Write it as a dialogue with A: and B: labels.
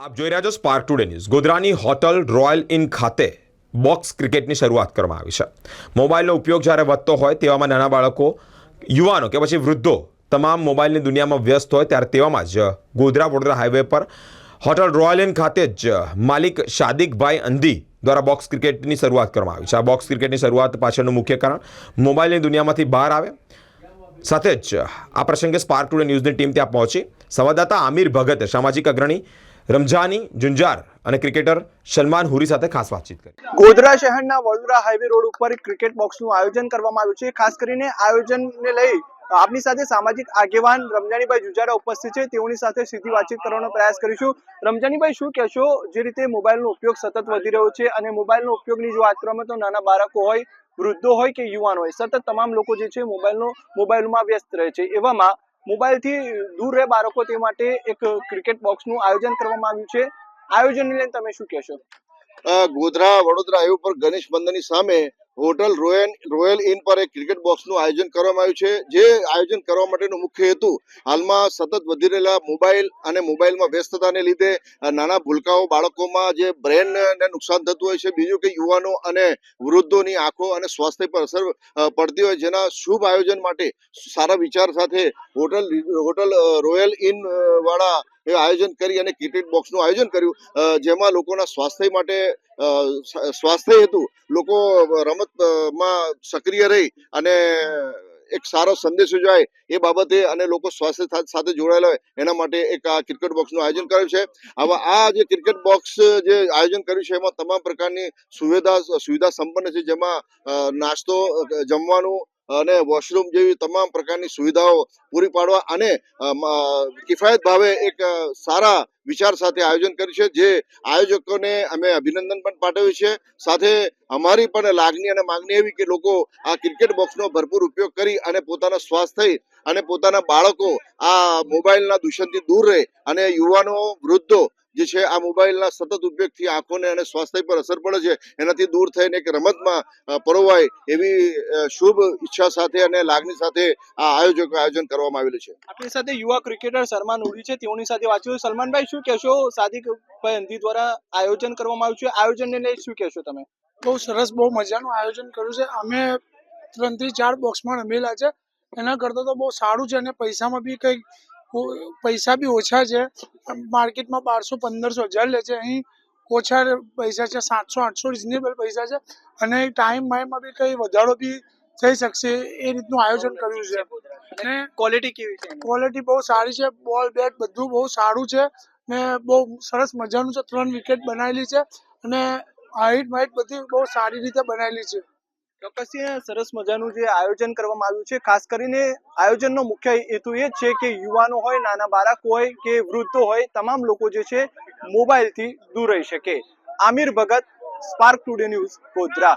A: આપ જોઈ રહ્યા છો સ્પાર્ક ટુડે ન્યૂઝ ગોધરાની હોટલ રોયલ ઇન ખાતે બોક્સ ક્રિકેટની શરૂઆત કરવામાં આવી છે. મોબાઈલનો ઉપયોગ જ્યારે વધતો હોય તેવામાં નાના બાળકો, યુવાનો કે પછી વૃદ્ધો તમામ મોબાઈલની દુનિયામાં વ્યસ્ત હોય ત્યારે તેવામાં જ ગોધરા વડોદરા હાઈવે પર હોટલ રોયલ ઇન ખાતે જ માલિક શાદિકભાઈ અંધી દ્વારા બોક્સ ક્રિકેટની શરૂઆત કરવામાં આવી છે. આ બોક્સ ક્રિકેટની શરૂઆત પાછળનું મુખ્ય કારણ મોબાઈલની દુનિયામાંથી બહાર આવે. સાથે જ આ પ્રસંગે સ્પાર્ક ટુડે ન્યૂઝની ટીમ ત્યાં પહોંચી. સંવાદદાતા આમિર ભગતે સામાજિક અગ્રણી રમઝાની જુંજાર અને ક્રિકેટર સલમાન હુરી સાથે ખાસ વાતચીત કરી.
B: ગોધરા શહેરના વડોદરા હાઈવે રોડ ઉપર ક્રિકેટ બોક્સનું આયોજન કરવામાં આવ્યું છે. ખાસ કરીને આયોજનને લઈ આપની સાથે સામાજિક આગેવાન રમજાનીભાઈ જુજારા ઉપસ્થિત છે. તેઓની સાથે સીધી વાતચીત કરવાનો પ્રયાસ કરીશું. રમજાનીભાઈ, શું કહેશો? જે રીતે મોબાઈલનો ઉપયોગ સતત વધી રહ્યો છે અને મોબાઈલનો ઉપયોગની જો વાત કરવામાં તો નાના બાળકો હોય, વૃદ્ધો હોય કે યુવાન હોય, સતત તમામ લોકો જે છે મોબાઈલનો, મોબાઈલમાં વ્યસ્ત રહે છે. એવામાં મોબાઈલથી દૂર રહે બાળકો તે માટે એક ક્રિકેટ બોક્સનું આયોજન કરવામાં આવ્યું છે. આયોજનને લઈને તમે શું કહેશો?
C: ગોધરા, વડોદરા હાઈવે પર ગણેશ મંદિરની સામે હોટલ રોયલ રોયલ ઇન પર એક ક્રિકેટ બોક્સનું આયોજન કરવામાં આવ્યું છે. જે આયોજન કરવા માટેનો મુખ્ય હેતુ હાલમાં સતત વધી રહેલા મોબાઈલ અને મોબાઈલમાં વ્યસ્તતાને લીધે નાના ભૂલકાઓ બાળકોમાં જે બ્રેનને નુકસાન થતું હોય છે, બીજું કે યુવાનો અને વૃદ્ધોની આંખો અને સ્વાસ્થ્ય પર અસર પડતી હોય જેના શુભ આયોજન માટે સારા વિચાર સાથે હોટલ હોટલ રોયલ ઇન વાળા એ આયોજન કરી અને ક્રિકેટ બોક્સનું આયોજન કર્યું. જેમાં લોકોના સ્વાસ્થ્ય માટે સ્વાસ્થ્ય હેતુ, લોકો રમતમાં સક્રિય રહી અને એક સારો સંદેશો જાય એ બાબતે અને લોકો સ્વાસ્થ્ય સાથે જોડાયેલા હોય એના માટે એક આ ક્રિકેટ બોક્સનું આયોજન કર્યું છે. હવે આ જે ક્રિકેટ બોક્સ જે આયોજન કર્યું છે એમાં તમામ પ્રકારની સુવિધા સુવિધા સંપન્ન છે જેમાં નાસ્તો જમવાનું અને વોશરૂમ જેવી તમામ પ્રકારની સુવિધાઓ પૂરી પાડવા અને કિફાયત ભાવે એક સારા વિચાર સાથે આયોજન કર્યું છે. જે આયોજકોને અમે અભિનંદન પણ પાઠવ્યું છે. સાથે અમારી પણ લાગણી અને માંગણી એવી કે લોકો આ ક્રિકેટ બોક્સનો ભરપૂર ઉપયોગ કરી અને પોતાના સ્વાસ્થ્ય અને પોતાના બાળકો આ મોબાઈલના દૂષણથી દૂર રહે અને યુવાનો, વૃદ્ધો જે છે આ મોબાઈલના સતત ઉપયોગથી આંખોને અને સ્વાસ્થ્ય પર અસર પડે છે. એનાથી દૂર થઈને એક રમતમાં પરોવાય એવી શુભ ઈચ્છા સાથે અને લાગણી સાથે આ આયોજકો આયોજન કરવામાં આવેલું છે.
B: આપણી સાથે યુવા ક્રિકેટર સલમાન ઉડી છે. તેઓની સાથે વાંચ્યું સલમાનભાઈ શું કહેશો? સાદિકભાઈ અંધી દ્વારા આયોજન કરવામાં આવ્યું છે. આયોજનને લઈ શું કહેશો તમે?
D: બહુ સરસ બહુ મજાનું આયોજન કર્યું છે. અમે ત્રણથી ચાર બોક્સમાં રમેલા છે. એના કરતાં તો બહુ સારું છે અને પૈસામાં બી કંઈક પૈસા બી ઓછા છે. માર્કેટમાં બારસો પંદરસો હજાર લે છે. અહીં ઓછા પૈસા છે. સાતસો આઠસો રિઝનેબલ પૈસા છે. અને ટાઈમ માઇમમાં બી કંઈ વધારો બી થઈ શકશે એ રીતનું આયોજન કર્યું છે. અને
B: ક્વોલિટી કેવી છે?
D: ક્વોલિટી બહુ સારી છે. બોલ બેટ બધું બહુ સારું છે. ને બહુ સરસ મજાનું છે. ત્રણ વિકેટ બનાવેલી છે અને હાઈટ માઇટ બધી બહુ સારી રીતે બનાવેલી છે.
B: ચોક્કસથી સરસ મજાનું જે આયોજન કરવામાં આવ્યું છે, ખાસ કરીને આયોજનનો મુખ્ય હેતુ એ છે કે યુવાનો હોય, નાના બાળકો હોય કે વૃદ્ધો હોય, તમામ લોકો જે છે મોબાઈલથી દૂર રહી શકે. Aamir Bhagat Spark Today News Godhra.